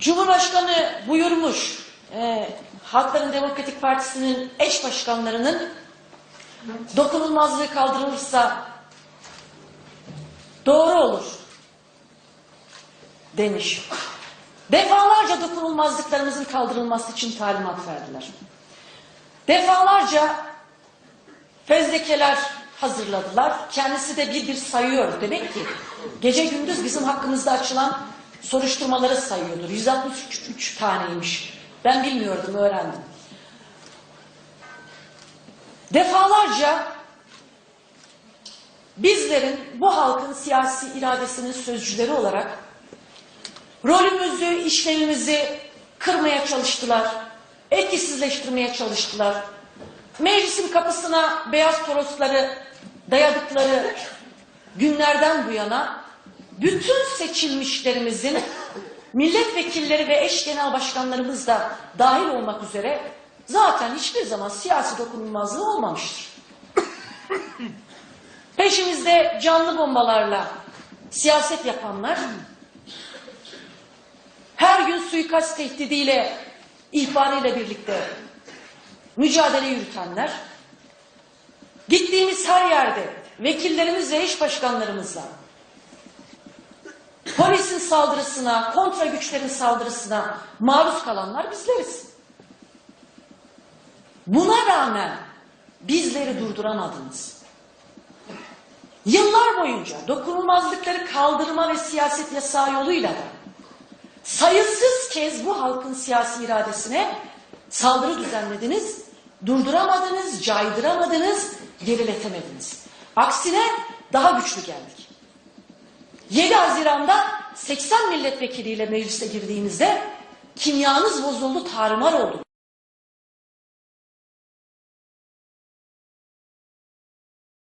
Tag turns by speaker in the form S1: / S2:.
S1: Cumhurbaşkanı buyurmuş, e, Halkların Demokratik Partisi'nin eş başkanlarının dokunulmazlığı kaldırılırsa doğru olur demiş. Defalarca dokunulmazlıklarımızın kaldırılması için talimat verdiler. Defalarca fezlekeler hazırladılar. Kendisi de bir bir sayıyor. Demek ki gece gündüz bizim hakkımızda açılan soruşturmaları sayıyordur. 163 taneymiş. Ben bilmiyordum, öğrendim. Defalarca bizlerin bu halkın siyasi iradesinin sözcüleri olarak rolümüzü, işlevimizi kırmaya çalıştılar. Etkisizleştirmeye çalıştılar. Meclisin kapısına beyaz torosları dayadıkları günlerden bu yana bütün seçilmişlerimizin milletvekilleri ve eş genel başkanlarımız da dahil olmak üzere zaten hiçbir zaman siyasi dokunulmazlığı olmamıştır. Peşimizde canlı bombalarla siyaset yapanlar, suikast tehdidiyle, ihbarıyla birlikte mücadele yürütenler, gittiğimiz her yerde vekillerimizle, eş başkanlarımızla polisin saldırısına, kontra güçlerin saldırısına maruz kalanlar bizleriz. Buna rağmen bizleri durduramadınız. Yıllar boyunca dokunulmazlıkları kaldırma ve siyaset yasağı yoluyla da sayısız kez bu halkın siyasi iradesine saldırı düzenlediniz, durduramadınız, caydıramadınız, geriletemediniz. Aksine daha güçlü geldik. 7 Haziran'da 80 milletvekiliyle meclise girdiğinizde kimyanız bozuldu, tarumar oldu.